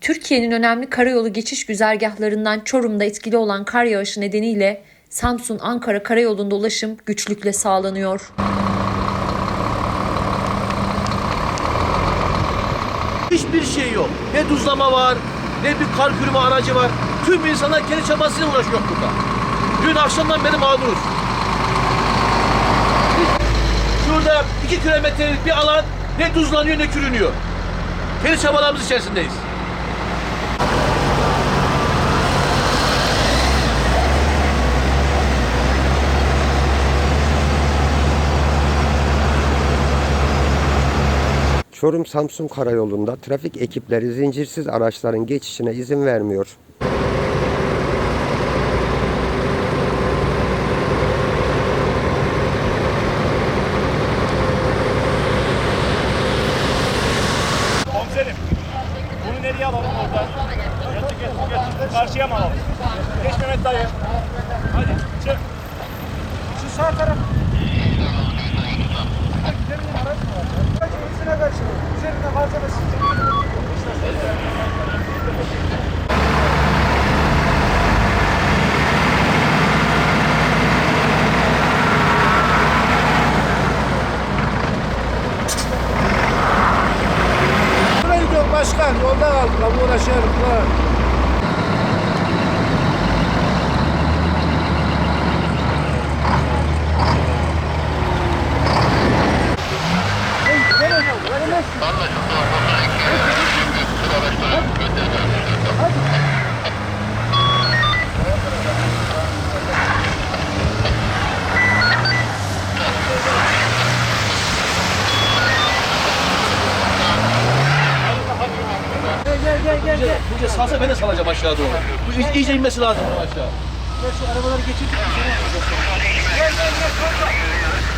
Türkiye'nin önemli karayolu geçiş güzergahlarından Çorum'da etkili olan kar yağışı nedeniyle Samsun-Ankara karayolunda ulaşım güçlükle sağlanıyor. Hiçbir şey yok. Ne tuzlama var, ne bir kar kürüme aracı var. Tüm insanlar kendi çabasıyla uğraşıyor burada. Dün akşamdan beri mağduruz. Şurada iki kilometrelik bir alan ne tuzlanıyor ne kürünüyor. Kendi çabalarımız içerisindeyiz. Çorum-Samsun karayolunda trafik ekipleri zincirsiz araçların geçişine izin vermiyor. Komiserim. Bunu nereye alalım orada? Geç geç geç. Karşıya mı alalım? Geç Mehmet dayı. Hadi çık. Şu sağ taraf. İyice, iyice salsa ben de salacağım aşağı doğru. Bu iyice, iyice inmesi lazım aşağı. Gel şu arabaları geçirdik. Gel gel gel.